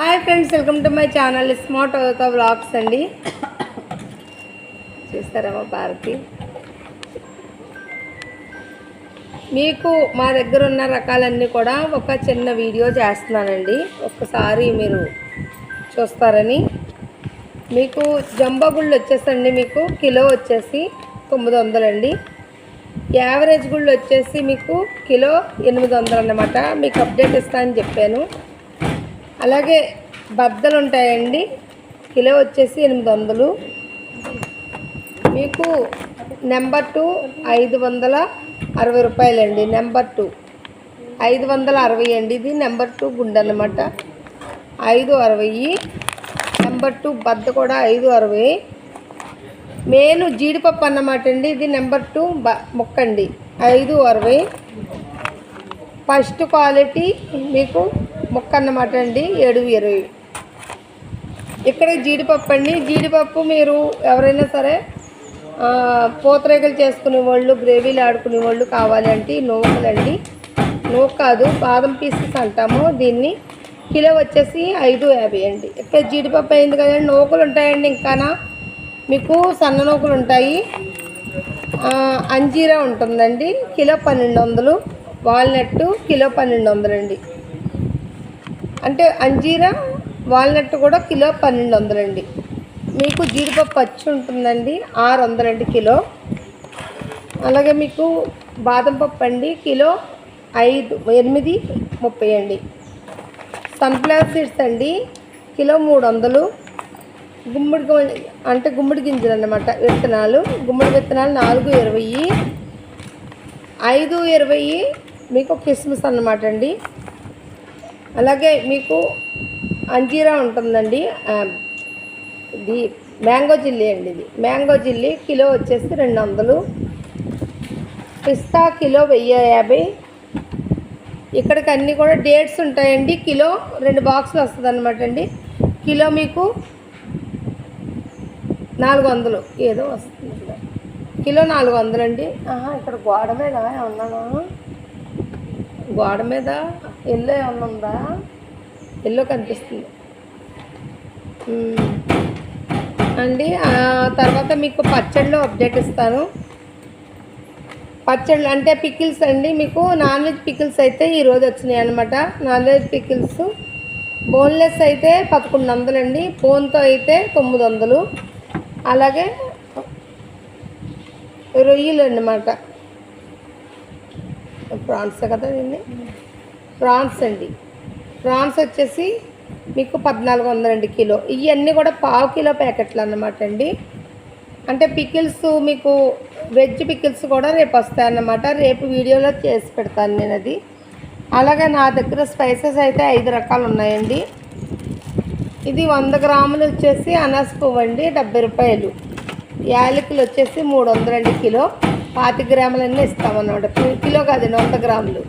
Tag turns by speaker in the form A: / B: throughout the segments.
A: Hi friends welcome to my channel smart ఒక vlogs అండి. చూస్తారమ్మా భారతి? మీకు మా దగ్గర ఉన్న రకాలన్నీ కూడా ఒక చిన్న వీడియో చేస్తున్నానండి. ఒక్కసారి మీరు చూస్తారని. మీకు జంబో గుళ్ళు వచ్చేసండి మీకు కిలో వచ్చేసి తొమ్మిది వందలండి యావరేజ్ గుళ్ళు వచ్చేసి మీకు కిలో ఎనిమిది వందలు అన్నమాట. మీకు అప్డేట్ ఇస్తా అని చెప్పాను. అలాగే బద్దలు ఉంటాయండి. కిలో వచ్చేసి ఎనిమిది వందలు. మీకు నెంబర్ టూ ఐదు వందల అరవై రూపాయలండి నెంబర్ టూ. ఐదు వందల అరవై అండి ఇది నెంబర్ టూ గుండె అన్నమాట. ఐదు అరవై నెంబర్ టూ బద్ద కూడా ఐదు అరవై. మెయిన్ జీడిపప్పు అన్నమాట అండి ఇది నెంబర్ టూ బ ముక్కండి ఐదు అరవై. ఫస్ట్ క్వాలిటీ మీకు ముక్క అన్నమాట అండి ఏడు ఇరవై. ఇక్కడ జీడిపప్పు అండి. జీడిపప్పు మీరు ఎవరైనా సరే ఆ, పూతరేగలు చేసుకునే వాళ్ళు గ్రేవీలు ఆడుకునే వాళ్ళు కావాలి అంటే నూకలండి నూక కాదు బాదం పీసెస్ అంటాము. దీన్ని కిలో వచ్చేసి ఐదు యాభై అండి. ఇక్కడ జీడిపప్పు అయింది కదండి నూకలు ఉంటాయండి ఇంకానా? మీకు సన్న నూకలు ఉంటాయి. అంజీరా ఉంటుందండి కిలో పన్నెండు వందలు. వాల్నట్టు కిలో పన్నెండు వందలండి. అంటే అంజీరా వాల్నట్ కూడా కిలో పన్నెండు వందలండి మీకు జీడిపప్పు పచ్చి ఉంటుందండి ఆరు వందలండి కిలో. అలాగే మీకు బాదం పప్పు అండి కిలో ఐదు ఎనిమిది ముప్పై అండి. సన్ఫ్లవర్ సీడ్స్ అండి కిలో మూడు వందలు గుమ్మడి అంటే గుమ్మడి గింజలు అన్నమాట విత్తనాలు. గుమ్మడి విత్తనాలు నాలుగు ఇరవై ఐదు ఇరవై మీకు కిస్మిస్ అన్నమాట అండి. అలాగే మీకు అంజీరా ఉంటుందండి. ఇది మ్యాంగో జిల్లీ అండి ఇది. మ్యాంగో జిల్లీ కిలో వచ్చేసి రెండు వందలు పిస్తా కిలో వెయ్యి యాభై. ఇక్కడికి అన్నీ కూడా డేట్స్ ఉంటాయండి. కిలో రెండు బాక్సులు వస్తుంది అనమాట అండి. కిలో మీకు నాలుగు వందలు ఏదో వస్తుంది. కిలో నాలుగు వందలండి ఆహా ఇక్కడ గోడ మీద ఉన్నాను గోడ మీద ఎల్లో ఏమన్నా ఉందా? ఎల్లో కనిపిస్తుంది. అండి తర్వాత మీకు పచ్చడిలో అప్డేట్ ఇస్తాను. పచ్చళ్ళు అంటే పికిల్స్ అండి మీకు నాన్ వెజ్ పికిల్స్ అయితే ఈరోజు వచ్చినాయి అనమాట నాన్ వెజ్ పికిల్స్. బోన్లెస్ అయితే పదకొండు వందలు అండి. బోన్తో అయితే తొమ్మిది వందలు. అలాగే రొయ్యలు అన్నమాట. ప్రాన్స్ కదా దీన్ని ప్రాన్స్ అండి. ప్రాన్స్ వచ్చేసి మీకు పద్నాలుగు వందలండి కిలో. ఇవన్నీ కూడా పావు కిలో ప్యాకెట్లు అన్నమాట అండి. అంటే పికిల్స్ మీకు వెజ్ పికిల్స్ కూడా రేపు వస్తాయన్నమాట. రేపు వీడియోలో చేసి పెడతాను నేను అది. అలాగే నా దగ్గర స్పైసెస్ అయితే ఐదు రకాలు ఉన్నాయండి. ఇది వంద గ్రాములు వచ్చేసి అనాస పువ్వు అండి డెబ్బై రూపాయలు. యాలకులు వచ్చేసి మూడు వందలండి కిలో. పాతి గ్రాములన్నీ ఇస్తామన్నమాట. కిలో కాదండి వంద గ్రాములు.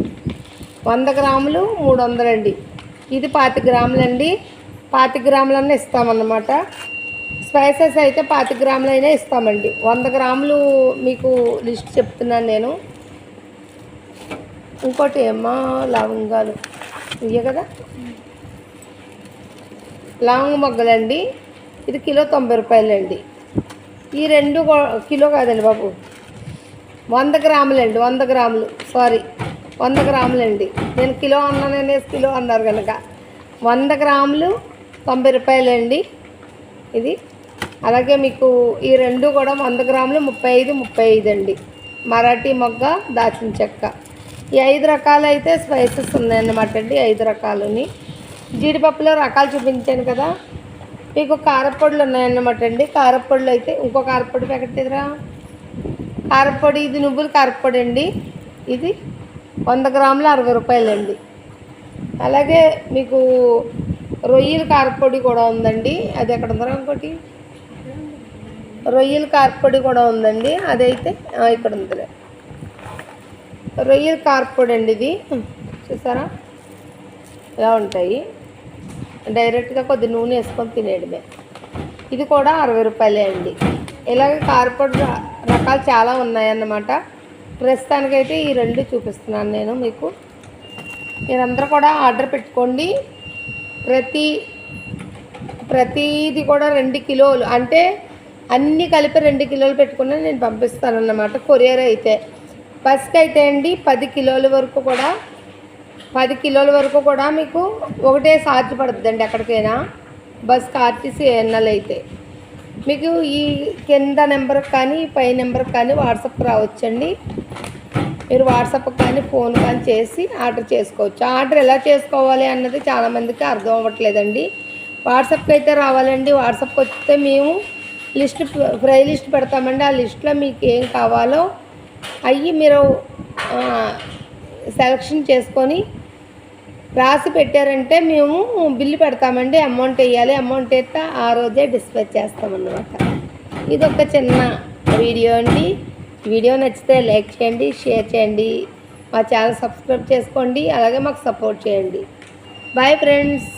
A: వంద గ్రాములు మూడు వందలండి ఇది పాతి గ్రాములండి. పాతి గ్రాములన్నీ ఇస్తామన్నమాట. స్పైసెస్ అయితే పాతి గ్రాములైనా ఇస్తామండి. వంద గ్రాములు మీకు లిస్ట్ చెప్తున్నాను నేను. ఇంకోటి ఏమో లవంగాలు. ఇవే కదా? లవంగ మొగ్గలండి. ఇది కిలో తొంభై రూపాయలండి. ఈ రెండు కిలో కాదండి బాబు. వంద గ్రాములండి వంద గ్రాములు. సారీ వంద గ్రాములండి. నేను కిలో అన్నాను అనేసి కిలో అన్నారు కనుక వంద గ్రాములు తొంభై రూపాయలండి. ఇది. అలాగే మీకు ఈ రెండు కూడా వంద గ్రాములు ముప్పై ఐదు ముప్పై ఐదు అండి. మరాఠీ మొగ్గ దాచిన చెక్క. ఈ ఐదు రకాలు అయితే స్పైసెస్ ఉన్నాయన్నమాట అండి ఐదు రకాలని. జీడిపప్పులో రకాలు చూపించాను కదా. మీకు కారపొడులు ఉన్నాయన్నమాట అండి. కారపొడులు అయితే ఇంకో కారపొడి ప్యాకెట్ ఎదురా కారపొడి ఇది నువ్వుల కారపొడి అండి. ఇది వంద గ్రాములు అరవై రూపాయలండి. అలాగే మీకు రొయ్యల కారపొడి కూడా ఉందండి. అది ఎక్కడ ఉందరా ఇంకోటి? రొయ్యల కారపొడి కూడా ఉందండి. అదైతే ఇక్కడ ఉందిలే. రొయ్యల కారపొడి అండి ఇది. చూసారా? ఇలా ఉంటాయి. డైరెక్ట్గా కొద్ది నూనె వేసుకొని తినేయడమే. ఇది కూడా అరవై రూపాయలే అండి. ఇలాగే కారపొడి రకాలు చాలా ఉన్నాయన్నమాట. ప్రస్తుతానికైతే ఈ రెండు చూపిస్తున్నాను నేను మీకు. మీరందరూ కూడా ఆర్డర్ పెట్టుకోండి. ప్రతి ప్రతీది కూడా రెండు కిలోలు. అంటే అన్నీ కలిపి రెండు కిలోలు పెట్టుకుని నేను పంపిస్తానన్నమాట కొరియర్ అయితే. బస్కి అయితే అండి పది కిలోల వరకు కూడా. పది కిలోల వరకు కూడా మీకు ఒకటే సార్జ్ పడుతుందండి ఎక్కడికైనా. బస్కి ఆర్టీసీ ఎన్ఎల్ అయితే. మీకు ఈ కింద నెంబర్కి కానీ పై నెంబర్కి కానీ వాట్సాప్ రావచ్చండి. మీరు వాట్సాప్ కానీ ఫోన్ కానీ చేసి ఆర్డర్ చేసుకోవచ్చు. ఆర్డర్ ఎలా చేసుకోవాలి అన్నది చాలామందికి అర్థం అవ్వట్లేదండి. వాట్సాప్కి అయితే రావాలండి. వాట్సాప్కి వస్తే మేము లిస్ట్ ఫ్రై లిస్ట్ పెడతామండి. ఆ లిస్ట్లో మీకు ఏం కావాలో అవి మీరు సెలక్షన్ చేసుకొని రాసి పెట్టారంటే మేము బిల్లు పెడతామండి అమౌంట్ వేయాలి అమౌంట్ వేస్తే ఆ రోజే డిస్పాచ్ చేస్తామన్నమాట. ఇది ఒక చిన్న వీడియో అండి. వీడియో నచ్చితే లైక్ చేయండి షేర్ చేయండి. మా ఛానల్ సబ్స్క్రైబ్ చేసుకోండి అలాగే మాకు సపోర్ట్ చేయండి. Bye friends.